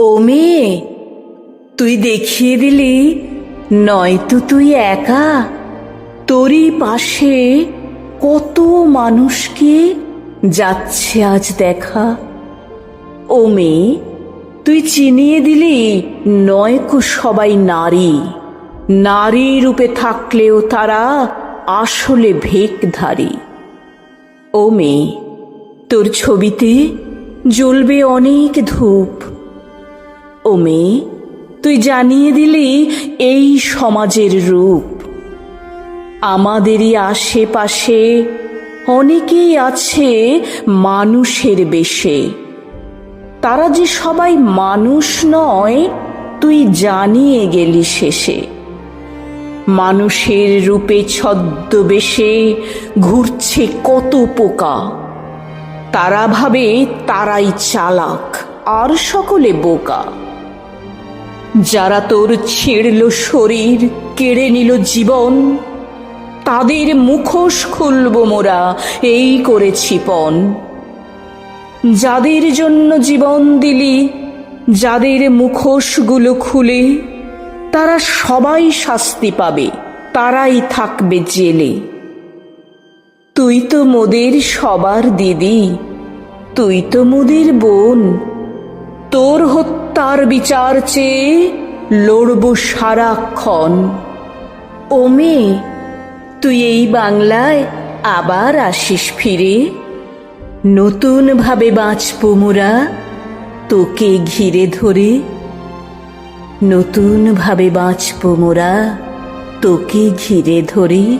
ও মেয়ে, তুই দেখিয়ে দিলি, নয়তো তুই একা। তোরই পাশে কত মানুষকে যাচ্ছে আজ দেখা। ও মেয়ে, তুই চিনিয়ে দিলি, নয়কো সবাই নারী। নারী রূপে থাকলেও তারা আসলে ভেকধারী। ও মেয়ে, তোর ছবিতে জ্বলবে অনেক ধূপ। ও মেয়ে, তুই জানিয়ে দিলি এই সমাজের রূপ। আমাদেরই আশেপাশে অনেকেই আছে মানুষের বেশে। তারা যে সবাই মানুষ নয়, তুই জানিয়ে গেলি শেষে। মানুষের রূপে ছদ্মবেশে ঘুরছে কত পোকা। তারা ভাবে তারাই চালাক, আর সকলে বোকা। যারা তোর ছিঁড়ল শরীর, কেড়ে নিল জীবন, তাদের মুখোশ খুলব মোরা, এই করেছি পণ। যাদের জন্য জীবন দিলি, যাদের মুখোশগুলো খুলে, তারা সবাই শাস্তি পাবে, তারাই থাকবে জেলে। তুই তো মোদের সবার দিদি, তুই তো মোদের বোন। বিচার চেয়ে লড়ব সারাক্ষণ। ও মেয়ে তুই এই বাংলায় আবার আসিস ফিরে। নতুন ভাবে বাঁচব মোরা, তোকে ঘিরে ধরে। নতুন ভাবে বাঁচব মোরা, তোকে ঘিরে ধরে।